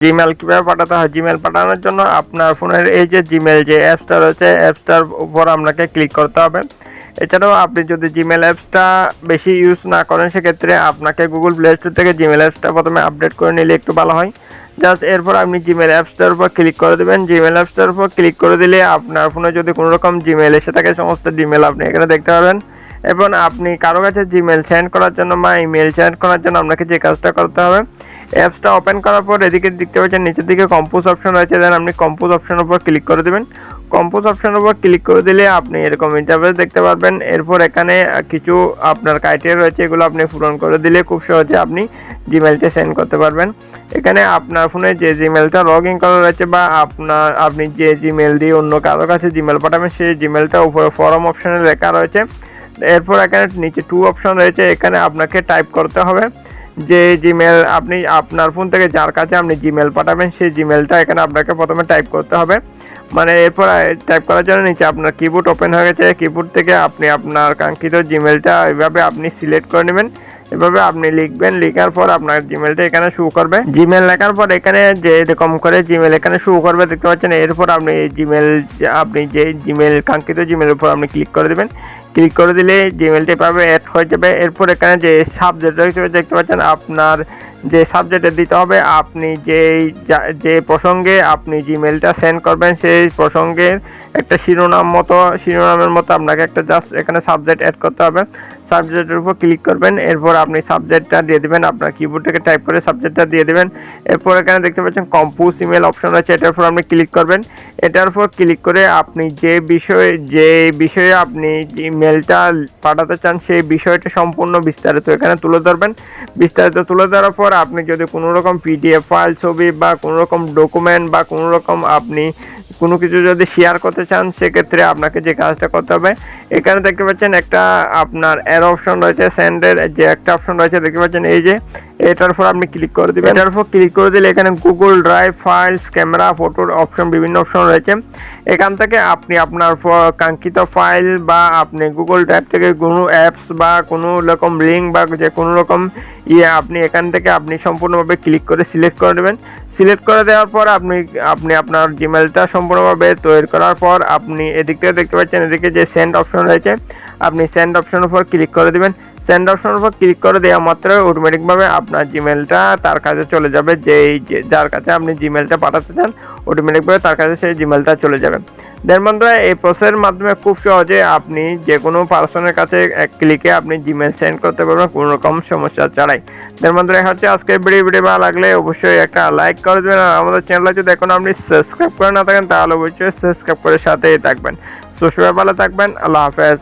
Gmail কীভাবে পাঠাতে হয়? জিমেল পাঠানোর জন্য আপনার ফোনের এই যে জিমেল যে অ্যাপসটা রয়েছে, অ্যাপসটার উপর আপনাকে ক্লিক করতে হবে। এছাড়াও আপনি যদি জিমেল অ্যাপসটা বেশি ইউজ না করেন, সেক্ষেত্রে আপনাকে গুগল প্লে স্টোর থেকে জিমেল অ্যাপসটা প্রথমে আপডেট করে নিলে একটু ভালো হয়। জাস্ট এরপর আপনি জিমেল অ্যাপসটার উপর ক্লিক করে দেবেন। জিমেল অ্যাপসটার উপর ক্লিক করে দিলে আপনার ফোনে যদি কোনো রকম জিমেল এসে থাকে, সমস্ত জিমেল আপনি এখানে দেখতে পাবেন। এবং আপনি কারও কাছে জিমেল সেন্ড করার জন্য বা ইমেল সেন্ড করার জন্য আপনাকে যে কাজটা করতে হবে অ্যাপসটা ওপেন করার পর এদিকে দেখতে পাচ্ছেন, নিচের দিকে কম্পোজ অপশন রয়েছে। দেন আপনি কম্পোজ অপশনের উপর ক্লিক করে দেবেন। কম্পোজ অপশনের উপর ক্লিক করে দিলে আপনি এরকম ইন্টারফেস দেখতে পারবেন। এরপর এখানে কিছু আপনার ক্রাইটেরিয়া রয়েছে, এগুলো আপনি পূরণ করে দিলে খুব সহজে আপনি জিমেলটা সেন্ড করতে পারবেন। এখানে আপনার ফোনে যে জিমেলটা লগ ইন করা রয়েছে বা আপনার, আপনি যে জিমেল দিয়ে অন্য কারও কাছে জিমেল পাঠাবেন, সেই জিমেলটা উপরে ফরম অপশনে লেখা রয়েছে। এরপর এখানে নিচে টু অপশন রয়েছে। এখানে আপনাকে টাইপ করতে হবে। যে জিমেল আপনি আপনার ফোন থেকে যার কাছে আপনি জিমেল পাঠাবেন, সেই জিমেলটা এখানে আপনাকে প্রথমে টাইপ করতে হবে। মানে এরপর টাইপ করার জন্য নিচে আপনার কিবোর্ড ওপেন হয়ে গেছে। কিবোর্ড থেকে আপনি আপনার কাঙ্ক্ষিত জিমেলটা এভাবে আপনি সিলেক্ট করে নেবেন। এভাবে আপনি লিখবেন, লেখার পর আপনার জিমেলটা এখানে শো করবে। জিমেল লেখার পর এখানে যে এরকম করে জিমেল এখানে শো করবে, দেখতে পাচ্ছেন? এরপর আপনি জিমেল আপনি যে জিমেল কাঙ্ক্ষিত জিমেলের উপর আপনি ক্লিক করে দেবেন। ক্লিক করে দিলে জিমেলটি পাবে অ্যাড হয়ে যাবে। এরপর এখানে যে সাবজেক্ট রয়েছে দেখতে পাচ্ছেন আপনার যে সাবজেক্টে দিতে হবে, আপনি যেই যা- যে প্রসঙ্গে আপনি জিমেলটা সেন্ড করবেন, সেই প্রসঙ্গের একটা শিরোনাম মতো, শিরোনামের মতো আপনাকে একটা জাস্ট এখানে সাবজেক্ট অ্যাড করতে হবে। সাবজেক্টের উপর ক্লিক করবেন, এরপর আপনি সাবজেক্টটা দিয়ে দেবেন, আপনার কিবোর্ড থেকে টাইপ করে সাবজেক্টটা দিয়ে দেবেন। এরপর এখানে দেখতে পাচ্ছেন কম্পোজ ইমেল অপশন আছে এটার উপর আপনি ক্লিক করবেন। এটার উপর ক্লিক করে আপনি যে বিষয়ে যে বিষয়ে আপনি ইমেলটা পাঠাতে চান, সেই বিষয়টা সম্পূর্ণ বিস্তারিত এখানে তুলে ধরবেন। বিস্তারিত তুলে ধরার পর আপনি যদি কোনো রকম পিডিএফ ফাইল ছবি বা কোনো রকম ডকুমেন্ট বা কোনো রকম আপনি কোনো কিছু যদি শেয়ার করতে চান, সেক্ষেত্রে আপনাকে যে কাজটা করতে হবে, এখানে দেখতে পাচ্ছেন একটা আপনার এর অপশন রয়েছে স্যান্ডের যে একটা অপশন রয়েছে, দেখতে পাচ্ছেন এই যে, এটার উপর আপনি ক্লিক করে দেবেন। এটার উপর ক্লিক করে দিলে এখানে গুগল ড্রাইভ ফাইলস ক্যামেরা ফটোর অপশন বিভিন্ন অপশন রয়েছে। এখান থেকে আপনি আপনার কাঙ্ক্ষিত ফাইল বা আপনি গুগল ড্রাইভ থেকে কোনো অ্যাপস বা কোনো রকম লিঙ্ক বা যে কোনো রকম ইয়ে আপনি এখান থেকে আপনি সম্পূর্ণভাবে ক্লিক করে সিলেক্ট করে নেবেন। সিলেক্ট করে দেওয়ার পর আপনি আপনি আপনার জিমেলটা সম্পূর্ণভাবে তৈরি করার পর আপনি এদিক থেকে দেখতে পাচ্ছেন, এদিকে যে সেন্ড অপশন রয়েছে, আপনি সেন্ড অপশনের উপর ক্লিক করে দেবেন। সেন্ড অপশনের উপর ক্লিক করে দেওয়া মাত্র অটোমেটিকভাবে আপনার জিমেলটা তার কাছে চলে যাবে, যেই, যে- যার কাছে আপনি জিমেলটা পাঠাতে চান অটোমেটিকভাবে তার কাছে সেই জিমেলটা চলে যাবে। দেন বন্ধুরা, এই প্রসেসের মাধ্যমে খুব সহজে আপনি যে কোনো পার্সনের কাছে এক ক্লিকে আপনি জিমেল সেন্ড করতে পারবেন, কোনো রকম সমস্যা ছাড়াই। দেন মধ্যে দেখা হচ্ছে আজকে ভিডিও। ভিডিও ভালো লাগলে অবশ্যই একটা লাইক করে দেবেন। আর আমাদের চ্যানেলটা যদি এখন আপনি সাবস্ক্রাইব করে না থাকেন, তাহলে অবশ্যই সাবস্ক্রাইব করে সাথেই থাকবেন। তো সবাই ভালো থাকবেন, আল্লাহ হাফেজ।